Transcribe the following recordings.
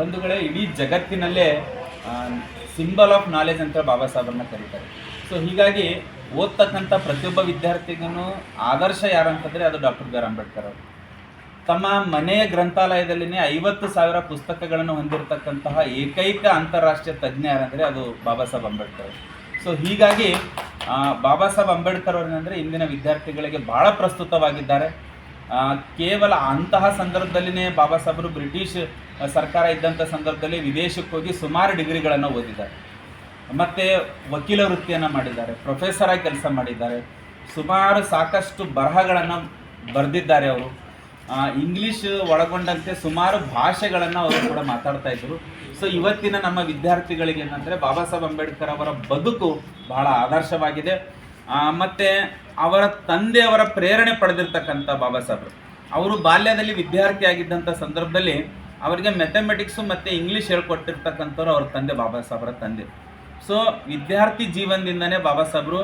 ಬಂಧುಗಳೇ, ಇಡೀ ಜಗತ್ತಿನಲ್ಲೇ ಸಿಂಬಲ್ ಆಫ್ ನಾಲೆಜ್ ಅಂತ ಬಾಬಾ ಸಾಹೇಬ್ರನ್ನ ಕರೀತಾರೆ. ಸೊ ಹೀಗಾಗಿ ಓದ್ತಕ್ಕಂಥ ಪ್ರತಿಯೊಬ್ಬ ವಿದ್ಯಾರ್ಥಿಗೂ ಆದರ್ಶ ಯಾರು ಅಂತಂದರೆ ಅದು ಡಾಕ್ಟರ್ ಬಿ ಆರ್ ಅಂಬೇಡ್ಕರ್ ಅವರು. ತಮ್ಮ ಮನೆಯ ಗ್ರಂಥಾಲಯದಲ್ಲಿನೇ ಐವತ್ತು ಸಾವಿರ ಪುಸ್ತಕಗಳನ್ನು ಹೊಂದಿರತಕ್ಕಂತಹ ಏಕೈಕ ಅಂತಾರಾಷ್ಟ್ರೀಯ ತಜ್ಞ ಯಾರಂದರೆ ಅದು ಬಾಬಾ ಸಾಹೇಬ್ ಅಂಬೇಡ್ಕರ್ ಅವರು. ಸೊ ಹೀಗಾಗಿ ಬಾಬಾ ಸಾಹೇಬ್ ಅಂಬೇಡ್ಕರ್ ಅವರೇನೆಂದರೆ ಇಂದಿನ ವಿದ್ಯಾರ್ಥಿಗಳಿಗೆ ಬಹಳ ಪ್ರಸ್ತುತವಾಗಿದ್ದಾರೆ. ಕೇವಲ ಅಂತಹ ಸಂದರ್ಭದಲ್ಲಿನೇ ಬಾಬಾ ಸಾಹೇಬರು ಬ್ರಿಟಿಷ್ ಸರ್ಕಾರ ಇದ್ದಂಥ ಸಂದರ್ಭದಲ್ಲಿ ವಿದೇಶಕ್ಕೆ ಹೋಗಿ ಸುಮಾರು ಡಿಗ್ರಿಗಳನ್ನು ಓದಿದ್ದಾರೆ. ಮತ್ತು ವಕೀಲ ವೃತ್ತಿಯನ್ನು ಮಾಡಿದ್ದಾರೆ ಪ್ರೊಫೆಸರ್ ಆಗಿ ಕೆಲಸ ಮಾಡಿದ್ದಾರೆ. ಸುಮಾರು ಸಾಕಷ್ಟು ಬರಹಗಳನ್ನು ಬರೆದಿದ್ದಾರೆ ಅವರು. ಇಂಗ್ಲೀಷ್ ಒಳಗೊಂಡಂತೆ ಸುಮಾರು ಭಾಷೆಗಳನ್ನು ಅವರು ಕೂಡ ಮಾತಾಡ್ತಾ ಇದ್ರು. ಸೊ ಇವತ್ತಿನ ನಮ್ಮ ವಿದ್ಯಾರ್ಥಿಗಳಿಗೆ ಏನಂದರೆ ಬಾಬಾ ಸಾಹೇಬ್ ಅಂಬೇಡ್ಕರ್ ಅವರ ಬದುಕು ಬಹಳ ಆದರ್ಶವಾಗಿದೆ. ಮತ್ತು ಅವರ ತಂದೆಯವರ ಪ್ರೇರಣೆ ಪಡೆದಿರ್ತಕ್ಕಂಥ ಬಾಬಾ ಸಾಹೇಬ್ರು. ಅವರು ಬಾಲ್ಯದಲ್ಲಿ ವಿದ್ಯಾರ್ಥಿ ಆಗಿದ್ದಂಥ ಸಂದರ್ಭದಲ್ಲಿ ಅವರಿಗೆ ಮೆಥಮೆಟಿಕ್ಸು ಮತ್ತು ಇಂಗ್ಲೀಷ್ ಹೇಳ್ಕೊಟ್ಟಿರ್ತಕ್ಕಂಥವ್ರು ಅವ್ರ ತಂದೆ ಬಾಬಾ ಸಾಹೇಬ್ರ ತಂದೆ. ಸೊ ವಿದ್ಯಾರ್ಥಿ ಜೀವನದಿಂದನೇ ಬಾಬಾ ಸಾಹೇಬರು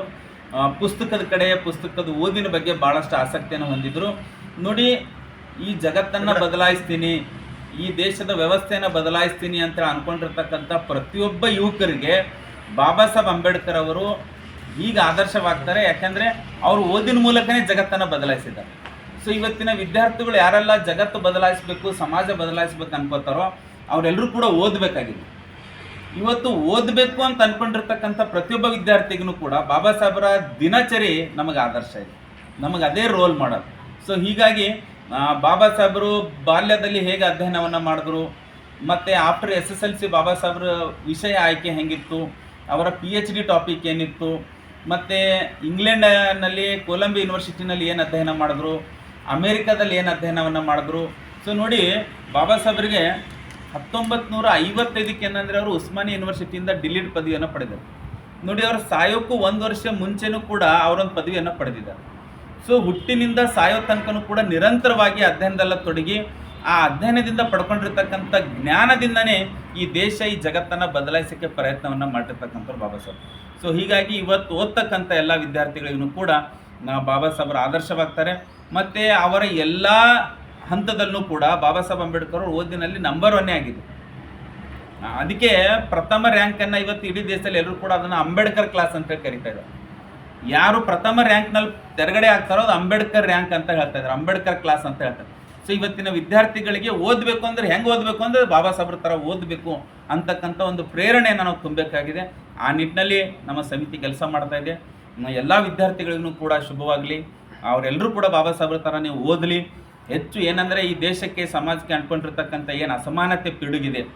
ಪುಸ್ತಕದ ಕಡೆ ಪುಸ್ತಕದ ಓದಿನ ಬಗ್ಗೆ ಭಾಳಷ್ಟು ಆಸಕ್ತಿಯನ್ನು ಹೊಂದಿದ್ರು. ನೋಡಿ, ಈ ಜಗತ್ತನ್ನು ಬದಲಾಯಿಸ್ತೀನಿ, ಈ ದೇಶದ ವ್ಯವಸ್ಥೆಯನ್ನು ಬದಲಾಯಿಸ್ತೀನಿ ಅಂತ ಅಂದ್ಕೊಂಡಿರ್ತಕ್ಕಂಥ ಪ್ರತಿಯೊಬ್ಬ ಯುವಕರಿಗೆ ಬಾಬಾ ಸಾಹೇಬ್ ಅಂಬೇಡ್ಕರ್ ಅವರು ಈಗ ಆದರ್ಶವಾಗ್ತಾರೆ. ಯಾಕಂದರೆ ಅವರು ಓದಿನ ಮೂಲಕನೇ ಜಗತ್ತನ್ನು ಬದಲಾಯಿಸಿದ್ದಾರೆ. ಸೊ ಇವತ್ತಿನ ವಿದ್ಯಾರ್ಥಿಗಳು ಯಾರೆಲ್ಲ ಜಗತ್ತು ಬದಲಾಯಿಸಬೇಕು, ಸಮಾಜ ಬದಲಾಯಿಸ್ಬೇಕು ಅನ್ಕೋತಾರೋ ಅವರೆಲ್ಲರೂ ಕೂಡ ಓದಬೇಕಾಗಿದೆ. ಇವತ್ತು ಓದಬೇಕು ಅಂತ ಅನ್ಕೊಂಡಿರ್ತಕ್ಕಂಥ ಪ್ರತಿಯೊಬ್ಬ ವಿದ್ಯಾರ್ಥಿಗೂ ಕೂಡ ಬಾಬಾ ಸಾಹೇಬರ ದಿನಚರಿ ನಮಗೆ ಆದರ್ಶ ಇದೆ. ನಮಗೆ ಅದೇ ರೋಲ್ ಮಾಡೋದು. ಸೊ ಹೀಗಾಗಿ ಬಾಬಾ ಸಾಹೇಬರು ಬಾಲ್ಯದಲ್ಲಿ ಹೇಗೆ ಅಧ್ಯಯನವನ್ನು ಮಾಡಿದ್ರು, ಮತ್ತು after S S L C Baba ಸಾಹೇಬ್ರ ವಿಷಯ ಆಯ್ಕೆ ಹೆಂಗಿತ್ತು, ಅವರ ಪಿ ಎಚ್ ಡಿ ಟಾಪಿಕ್ ಏನಿತ್ತು, ಮತ್ತು ಇಂಗ್ಲೆಂಡ್ನಲ್ಲಿ ಕೊಲಂಬಿ ಯೂನಿವರ್ಸಿಟಿನಲ್ಲಿ ಏನು ಅಧ್ಯಯನ ಮಾಡಿದ್ರು ಅಮೇರಿಕಾದಲ್ಲಿ ಏನು ಅಧ್ಯಯನವನ್ನು ಮಾಡಿದ್ರು? ಸೊ ನೋಡಿ, ಬಾಬಾ ಸಾಹೇಬ್ರಿಗೆ ಹತ್ತೊಂಬತ್ತು ನೂರ ಐವತ್ತೈದಕ್ಕೆ ಏನಂದರೆ ಅವರು ಉಸ್ಮಾನಿ ಯೂನಿವರ್ಸಿಟಿಯಿಂದ ಡಿಲೀಟ್ ಪದವಿಯನ್ನು ಪಡೆದರು. ನೋಡಿ, ಅವರು ಸಾಯೋಕ್ಕೂ ಒಂದು ವರ್ಷ ಮುಂಚೆನೂ ಕೂಡ ಅವರೊಂದು ಪದವಿಯನ್ನು ಪಡೆದಿದ್ದಾರೆ. ಸೊ ಹುಟ್ಟಿನಿಂದ ಸಾಯೋ ತನಕನೂ ಕೂಡ ನಿರಂತರವಾಗಿ ಅಧ್ಯಯನದಲ್ಲ ತೊಡಗಿ, ಆ ಅಧ್ಯಯನದಿಂದ ಪಡ್ಕೊಂಡಿರ್ತಕ್ಕಂಥ ಜ್ಞಾನದಿಂದನೇ ಈ ದೇಶ, ಈ ಜಗತ್ತನ್ನು ಬದಲಾಯಿಸೋಕ್ಕೆ ಪ್ರಯತ್ನವನ್ನು ಮಾಡಿರ್ತಕ್ಕಂಥವ್ರು ಬಾಬಾ ಸಾಹೇಬ್. ಸೊ ಹೀಗಾಗಿ ಇವತ್ತು ಓದ್ತಕ್ಕಂಥ ಎಲ್ಲ ವಿದ್ಯಾರ್ಥಿಗಳಿಗೂ ಕೂಡ ನಾ ಬಾಬಾ ಸಾಹೇಬ್ರ ಆದರ್ಶವಾಗ್ತಾರೆ. ಮತ್ತು ಅವರ ಎಲ್ಲ ಹಂತದಲ್ಲೂ ಕೂಡ ಬಾಬಾ ಸಾಹೇಬ್ ಅಂಬೇಡ್ಕರ್ ಓದಿನಲ್ಲಿ ನಂಬರ್ ಒನ್ನೇ ಆಗಿದೆ ಅದಕ್ಕೆ ಪ್ರಥಮ ರ್ಯಾಂಕನ್ನು ಇವತ್ತು ಇಡೀ ದೇಶದಲ್ಲಿ ಎಲ್ಲರೂ ಕೂಡ ಅದನ್ನು ಅಂಬೇಡ್ಕರ್ ಕ್ಲಾಸ್ ಅಂತ ಹೇಳಿ ಕರಿತಾ ಇದ್ದಾರೆ. ಯಾರು ಪ್ರಥಮ ರ್ಯಾಂಕ್ನಲ್ಲಿ ತೆರಗಡೆ ಆಗ್ತಾರೋ ಅದು ಅಂಬೇಡ್ಕರ್ ರ್ಯಾಂಕ್ ಅಂತ ಹೇಳ್ತಾ ಇದ್ದಾರೆ. ಅಂಬೇಡ್ಕರ್ ಕ್ಲಾಸ್ ಅಂತ ಹೇಳ್ತಾರೆ ಸೊ ಇವತ್ತಿನ ವಿದ್ಯಾರ್ಥಿಗಳಿಗೆ ಓದಬೇಕು ಅಂದ್ರೆ ಹೆಂಗೆ ಓದಬೇಕು ಅಂದರೆ ಬಾಬಾ ಸಾಹೇಬ್ರ ಥರ ಓದಬೇಕು ಅಂತಕ್ಕಂಥ ಒಂದು ಪ್ರೇರಣೆಯನ್ನು ನಾವು ತುಂಬಬೇಕಾಗಿದೆ. ಆ ನಿಟ್ಟಿನಲ್ಲಿ ನಮ್ಮ ಸಮಿತಿ ಕೆಲಸ ಮಾಡ್ತಾ ಇದೆ. ಎಲ್ಲ ವಿದ್ಯಾರ್ಥಿಗಳಿಗೂ ಕೂಡ ಶುಭವಾಗಲಿ. ಅವರೆಲ್ಲರೂ ಕೂಡ ಬಾಬಾ ಸಾಹೇಬ್ರ ನೀವು ಓದಲಿ. ಹೆಚ್ಚು ಏನಂದರೆ ಈ ದೇಶಕ್ಕೆ ಸಮಾಜಕ್ಕೆ ಅಂಟ್ಕೊಂಡಿರ್ತಕ್ಕಂಥ ಏನು ಅಸಮಾನತೆ ಪಿಡುಗಿದೆ.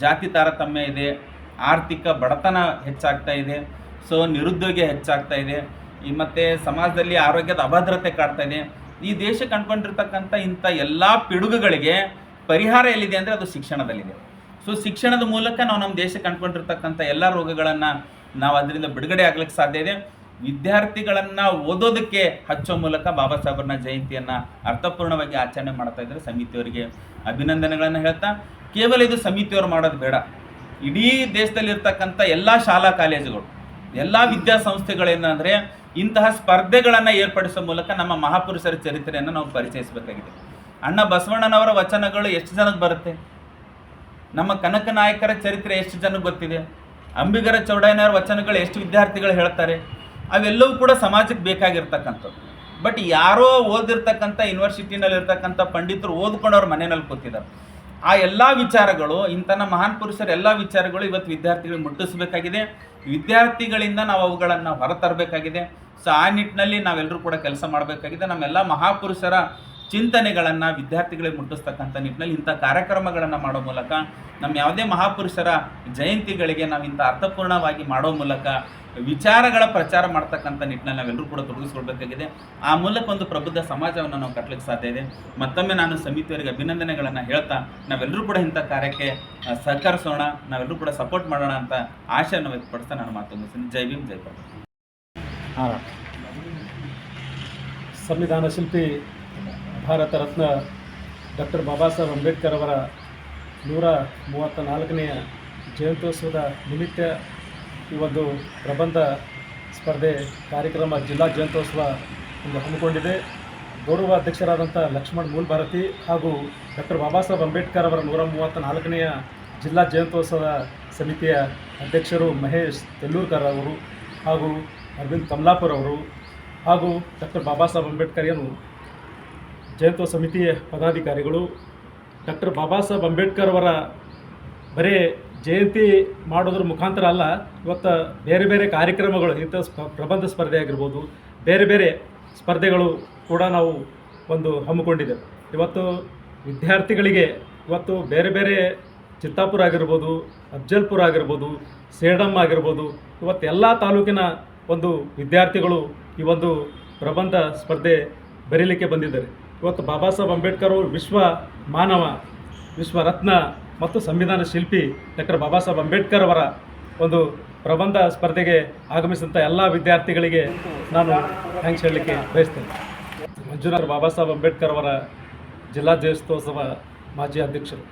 ಜಾತಿ ತಾರತಮ್ಯ ಇದೆ. ಆರ್ಥಿಕ ಬಡತನ ಹೆಚ್ಚಾಗ್ತಾ ಇದೆ. ಸೊ, ನಿರುದ್ಯೋಗ ಹೆಚ್ಚಾಗ್ತಾ ಇದೆ. ಈ ಮತ್ತು ಸಮಾಜದಲ್ಲಿ ಆರೋಗ್ಯದ ಅಭದ್ರತೆ ಕಾಡ್ತಾ ಇದೆ. ಈ ದೇಶಕ್ಕೆ ಅಂಟ್ಕೊಂಡಿರ್ತಕ್ಕಂಥ ಇಂಥ ಎಲ್ಲ ಪಿಡುಗುಗಳಿಗೆ ಪರಿಹಾರ ಎಲ್ಲಿದೆ ಅಂದರೆ ಅದು ಶಿಕ್ಷಣದಲ್ಲಿದೆ. ಸೊ, ಶಿಕ್ಷಣದ ಮೂಲಕ ನಾವು ನಮ್ಮ ದೇಶಕ್ಕೆ ಅಂಟ್ಕೊಂಡಿರ್ತಕ್ಕಂಥ ಎಲ್ಲ ರೋಗಗಳನ್ನು ನಾವು ಅದರಿಂದ ಬಿಡುಗಡೆ ಆಗ್ಲಿಕ್ಕೆ ಸಾಧ್ಯ ಇದೆ. ವಿದ್ಯಾರ್ಥಿಗಳನ್ನು ಓದೋದಕ್ಕೆ ಹಚ್ಚೋ ಮೂಲಕ ಬಾಬಾ ಸಾಹೇಬ್ರನ್ನ ಜಯಂತಿಯನ್ನು ಅರ್ಥಪೂರ್ಣವಾಗಿ ಆಚರಣೆ ಮಾಡ್ತಾ ಇದ್ದಾರೆ. ಸಮಿತಿಯವರಿಗೆ ಅಭಿನಂದನೆಗಳನ್ನು ಹೇಳ್ತಾ, ಕೇವಲ ಇದು ಸಮಿತಿಯವರು ಮಾಡೋದು ಬೇಡ. ಇಡೀ ದೇಶದಲ್ಲಿರ್ತಕ್ಕಂಥ ಎಲ್ಲ ಶಾಲಾ ಕಾಲೇಜುಗಳು, ಎಲ್ಲ ವಿದ್ಯಾಸಂಸ್ಥೆಗಳೇನಂದರೆ ಇಂತಹ ಸ್ಪರ್ಧೆಗಳನ್ನು ಏರ್ಪಡಿಸೋ ಮೂಲಕ ನಮ್ಮ ಮಹಾಪುರುಷರ ಚರಿತ್ರೆಯನ್ನು ನಾವು ಪರಿಚಯಿಸಬೇಕಾಗಿದೆ. ಅಣ್ಣ ಬಸವಣ್ಣನವರ ವಚನಗಳು ಎಷ್ಟು ಜನಕ್ಕೆ ಬರುತ್ತೆ? ನಮ್ಮ ಕನಕ ನಾಯಕರ ಚರಿತ್ರೆ ಎಷ್ಟು ಜನಕ್ಕೆ ಗೊತ್ತಿದೆ? ಅಂಬಿಗರ ಚೌಡಯ್ಯನವರ ವಚನಗಳು ಎಷ್ಟು ವಿದ್ಯಾರ್ಥಿಗಳು ಹೇಳ್ತಾರೆ? ಅವೆಲ್ಲವೂ ಕೂಡ ಸಮಾಜಕ್ಕೆ ಬೇಕಾಗಿರ್ತಕ್ಕಂಥದ್ದು. ಬಟ್ ಯಾರೋ ಓದಿರ್ತಕ್ಕಂಥ ಯೂನಿವರ್ಸಿಟಿನಲ್ಲಿರ್ತಕ್ಕಂಥ ಪಂಡಿತರು ಓದ್ಕೊಂಡು ಅವ್ರ ಮನೆಯಲ್ಲಿ ಕೂತಿದ್ದಾರೆ. ಆ ಎಲ್ಲ ವಿಚಾರಗಳು, ಇಂಥ ಮಹಾನ್ ಪುರುಷರ ಎಲ್ಲ ವಿಚಾರಗಳು ಇವತ್ತು ವಿದ್ಯಾರ್ಥಿಗಳಿಗೆ ಮುಟ್ಟಿಸಬೇಕಾಗಿದೆ. ವಿದ್ಯಾರ್ಥಿಗಳಿಂದ ನಾವು ಅವುಗಳನ್ನು ಹೊರತರಬೇಕಾಗಿದೆ. ಸೊ ಆ ನಿಟ್ಟಿನಲ್ಲಿ ನಾವೆಲ್ಲರೂ ಕೂಡ ಕೆಲಸ ಮಾಡಬೇಕಾಗಿದೆ. ನಮ್ಮೆಲ್ಲ ಮಹಾಪುರುಷರ ಚಿಂತನೆಗಳನ್ನು ವಿದ್ಯಾರ್ಥಿಗಳಿಗೆ ಮುಟ್ಟಿಸ್ತಕ್ಕಂಥ ನಿಟ್ಟಿನಲ್ಲಿ ಇಂಥ ಕಾರ್ಯಕ್ರಮಗಳನ್ನು ಮಾಡೋ ಮೂಲಕ ನಮ್ಮ ಯಾವುದೇ ಮಹಾಪುರುಷರ ಜಯಂತಿಗಳಿಗೆ ನಾವು ಇಂಥ ಅರ್ಥಪೂರ್ಣವಾಗಿ ಮಾಡೋ ಮೂಲಕ ವಿಚಾರಗಳ ಪ್ರಚಾರ ಮಾಡ್ತಕ್ಕಂಥ ನಿಟ್ಟಿನಲ್ಲಿ ನಾವೆಲ್ಲರೂ ಕೂಡ ತೊಡಗಿಸ್ಕೊಳ್ಬೇಕಾಗಿದೆ. ಆ ಮೂಲಕ ಒಂದು ಪ್ರಬುದ್ಧ ಸಮಾಜವನ್ನು ನಾವು ಕಟ್ಟಲಿಕ್ಕೆ ಸಾಧ್ಯ ಇದೆ. ಮತ್ತೊಮ್ಮೆ ನಾನು ಸಮಿತಿಯವರಿಗೆ ಅಭಿನಂದನೆಗಳನ್ನು ಹೇಳ್ತಾ ನಾವೆಲ್ಲರೂ ಕೂಡ ಇಂಥ ಕಾರ್ಯಕ್ಕೆ ಸಹಕರಿಸೋಣ, ನಾವೆಲ್ಲರೂ ಕೂಡ ಸಪೋರ್ಟ್ ಮಾಡೋಣ ಅಂತ ಆಶೆಯನ್ನು ವ್ಯಕ್ತಪಡಿಸ್ತಾ ನಾನು ಮಾತು ಮುಗಿಸ್ತೀನಿ. ಜೈ ಭೀಮ್, ಜೈ ಸಂವಿಧಾನ ಶಿಲ್ಪಿ ಭಾರತ ರತ್ನ ಡಾಕ್ಟರ್ ಬಾಬಾ ಸಾಹೇಬ್ ಅಂಬೇಡ್ಕರ್ ಅವರ ನೂರ ಮೂವತ್ತ ನಾಲ್ಕನೆಯ ಜಯಂತ್ಯೋತ್ಸವದ ನಿಮಿತ್ತ ಈ ಒಂದು ಪ್ರಬಂಧ ಸ್ಪರ್ಧೆ ಕಾರ್ಯಕ್ರಮ ಜಿಲ್ಲಾ ಜಯಂತ್ಯೋತ್ಸವ ಇಂದು ಹಮ್ಮಿಕೊಂಡಿದೆ. ಗೌರವ ಅಧ್ಯಕ್ಷರಾದಂಥ ಲಕ್ಷ್ಮಣ್ ಮೂಲ್ಭಾರತಿ ಹಾಗೂ ಡಾಕ್ಟರ್ ಬಾಬಾ ಸಾಹೇಬ್ ಅಂಬೇಡ್ಕರ್ ಅವರ ನೂರ ಮೂವತ್ತ ನಾಲ್ಕನೆಯ ಜಿಲ್ಲಾ ಜಯಂತ್ಯೋತ್ಸವ ಸಮಿತಿಯ ಅಧ್ಯಕ್ಷರು ಮಹೇಶ್ ತೆಲ್ಲೂರ್ಕರ್ ಅವರು ಹಾಗೂ ಅರವಿಂದ್ ಕಮಲಾಪುರ್ ಅವರು ಹಾಗೂ ಡಾಕ್ಟರ್ ಬಾಬಾ ಸಾಹೇಬ್ ಅಂಬೇಡ್ಕರ್ ಏನು ಜಯಂತ್ಯೋತ್ಸವ ಸಮಿತಿಯ ಪದಾಧಿಕಾರಿಗಳು ಡಾಕ್ಟರ್ ಬಾಬಾ ಸಾಹೇಬ್ ಅಂಬೇಡ್ಕರ್ ಅವರ ಬರೀ ಜಯಂತಿ ಮಾಡೋದ್ರ ಮುಖಾಂತರ ಅಲ್ಲ, ಇವತ್ತು ಬೇರೆ ಬೇರೆ ಕಾರ್ಯಕ್ರಮಗಳು, ಇಂಥ ಪ್ರಬಂಧ ಸ್ಪರ್ಧೆ ಆಗಿರ್ಬೋದು, ಬೇರೆ ಬೇರೆ ಸ್ಪರ್ಧೆಗಳು ಕೂಡ ನಾವು ಒಂದು ಹಮ್ಮಿಕೊಂಡಿದ್ದೇವೆ ಇವತ್ತು ವಿದ್ಯಾರ್ಥಿಗಳಿಗೆ ಇವತ್ತು ಬೇರೆ ಬೇರೆ ಚಿತ್ತಾಪುರ ಆಗಿರ್ಬೋದು, ಅಫ್ಜಲ್ಪುರ ಆಗಿರ್ಬೋದು ಸೇಡಮ್ ಆಗಿರ್ಬೋದು, ಇವತ್ತು ಎಲ್ಲ ತಾಲೂಕಿನ ಒಂದು ವಿದ್ಯಾರ್ಥಿಗಳು ಈ ಒಂದು ಪ್ರಬಂಧ ಸ್ಪರ್ಧೆ ಬರೀಲಿಕ್ಕೆ ಬಂದಿದ್ದಾರೆ. ಇವತ್ತು ಬಾಬಾ ಸಾಹೇಬ್ ಅಂಬೇಡ್ಕರ್ ಅವರು ವಿಶ್ವ ಮಾನವ, ವಿಶ್ವ ರತ್ನ ಮತ್ತು ಸಂವಿಧಾನ ಶಿಲ್ಪಿ ಡಾಕ್ಟರ್ ಬಾಬಾ ಸಾಹೇಬ್ ಅಂಬೇಡ್ಕರ್ ಅವರ ಒಂದು ಪ್ರಬಂಧ ಸ್ಪರ್ಧೆಗೆ ಆಗಮಿಸಿದಂಥ ಎಲ್ಲ ವಿದ್ಯಾರ್ಥಿಗಳಿಗೆ ನಾನು ಥ್ಯಾಂಕ್ಸ್ ಹೇಳಲಿಕ್ಕೆ ಬಯಸ್ತೇನೆ. ಮಂಜುನಾಥ್ ಬಾಬಾ ಸಾಹೇಬ್ ಅಂಬೇಡ್ಕರ್ ಅವರ ಜಿಲ್ಲಾ ದೇವಸ್ಥೋತ್ಸವ ಮಾಜಿ ಅಧ್ಯಕ್ಷರು.